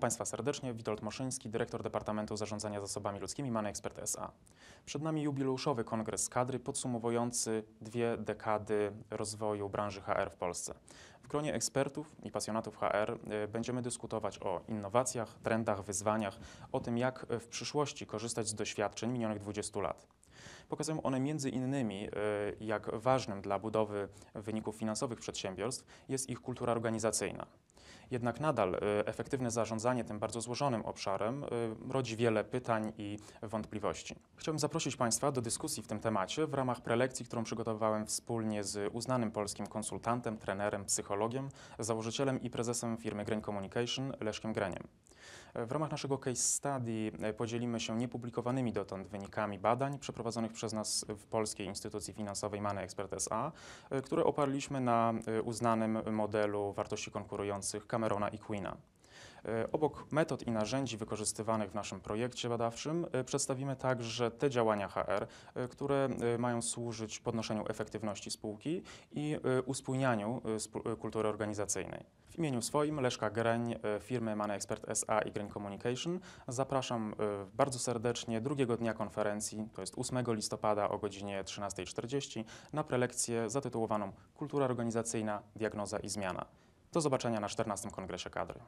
Państwa serdecznie, Witold Moszyński, dyrektor Departamentu Zarządzania Zasobami Ludzkimi Money Expert SA. Przed nami jubileuszowy kongres kadry podsumowujący dwie dekady rozwoju branży HR w Polsce. W gronie ekspertów i pasjonatów HR y, będziemy dyskutować o innowacjach, trendach, wyzwaniach, o tym jak w przyszłości korzystać z doświadczeń minionych 20 lat. Pokazują one między innymi, y, jak ważnym dla budowy wyników finansowych przedsiębiorstw jest ich kultura organizacyjna. Jednak nadal y, efektywne zarządzanie tym bardzo złożonym obszarem y, rodzi wiele pytań i wątpliwości. Chciałbym zaprosić Państwa do dyskusji w tym temacie w ramach prelekcji, którą przygotowałem wspólnie z uznanym polskim konsultantem, trenerem, psychologiem, założycielem i prezesem firmy Grain Communication Leszkiem Greniem. W ramach naszego case study e, podzielimy się niepublikowanymi dotąd wynikami badań przeprowadzonych przez nas w Polskiej Instytucji Finansowej Money Expert SA, e, które oparliśmy na e, uznanym modelu wartości konkurujących Camerona i Queena. E, Obok metod i narzędzi wykorzystywanych w naszym projekcie badawczym e, przedstawimy także te działania HR, e, które mają służyć podnoszeniu efektywności spółki i uspójnianiu spó- kultury organizacyjnej. W imieniu swoim Leszka Greń, firmy Money Expert SA i Green Communication zapraszam bardzo serdecznie drugiego dnia konferencji, to jest 8 listopada o godzinie 13.40 na prelekcję zatytułowaną Kultura organizacyjna, diagnoza i zmiana. Do zobaczenia na 14 Kongresie Kadry.